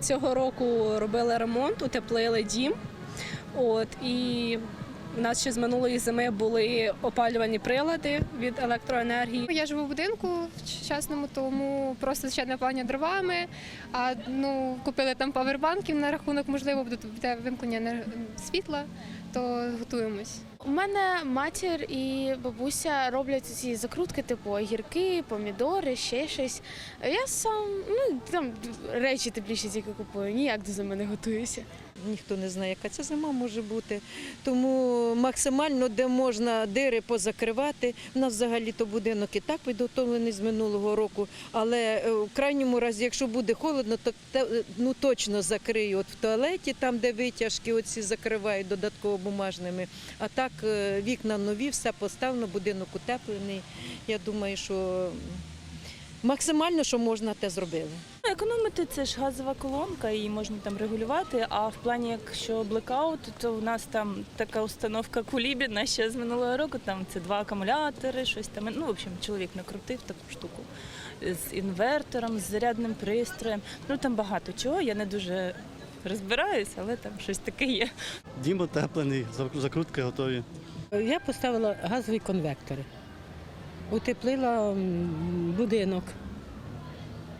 Цього року робили ремонт, утеплили дім. От і у нас ще з минулої зими були опалювальні прилади від електроенергії. Я живу в будинку в частному, тому просто звичайне опалення дровами. А ну купили там павербанків на рахунок, можливо, буде вимкнення світла, то готуємось. У мене матір і бабуся роблять ці закрутки, типу огірки, помідори, ще щось. Я сам ну там речі тепліші тільки купую, ніяк до зими не готуюся. Ніхто не знає, яка ця зима може бути. Тому максимально, де можна дири позакривати. У нас взагалі-то будинок і так підготовлений з минулого року. Але е, в крайньому разі, якщо буде холодно, то ну, точно закрию. От в туалеті, там, де витяжки, оці закривають додатково бумажними. А так е, вікна нові, все поставлено, будинок утеплений. Я думаю, що максимально, що можна, те зробили. Ну, Економити це ж газова колонка, її можна там регулювати. А в плані, якщо блекаут, то в нас там така установка кулібіна ще з минулого року. Там це два акумулятори, щось там. Ну, в общем, чоловік накрутив таку штуку з інвертором, з зарядним пристроєм. Ну там багато чого. Я не дуже розбираюсь, але там щось таке є. Дім утеплений, закрутки готові. Я поставила газові конвектори. Утеплила будинок,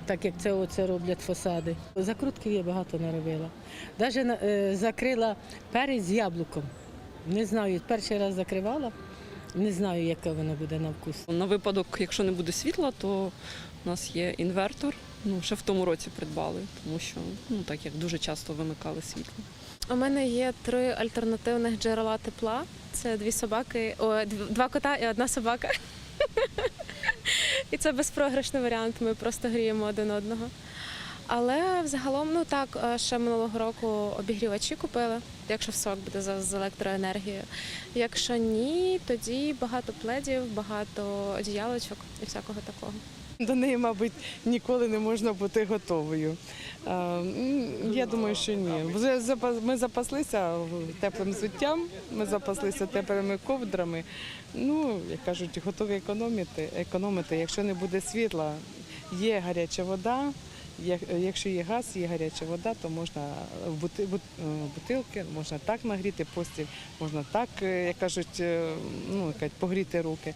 так як це оце роблять фасади. Закрутків я багато наробила. Навіть закрила перець з яблуком. Не знаю, перший раз закривала, не знаю, яке воно буде на вкус. На випадок, якщо не буде світла, то у нас є інвертор. Ну, ще в тому році придбали, тому що ну так як дуже часто вимикали світло. У мене є три альтернативних джерела тепла. Це дві собаки, о, два кота і одна собака. І це безпрограшний варіант. Ми просто гріємо один одного. Але взагалом, ну так, е, ще минулого року обігрівачі купили, якщо в сок буде з електроенергією. Якщо ні, тоді багато пледів, багато одіялочок і всякого такого. До неї, мабуть, ніколи не можна бути готовою. Е, Я думаю, що ні. Вже Ми запаслися теплим взуттям, ми запаслися теплими ковдрами. Ну, як кажуть, готові економити. економити. Якщо не буде світла, є гаряча вода. Як- Якщо є газ, є гаряча вода, то можна е, бутилки, можна так нагріти постіль, можна так, е, як кажуть, е, ну, погріти руки.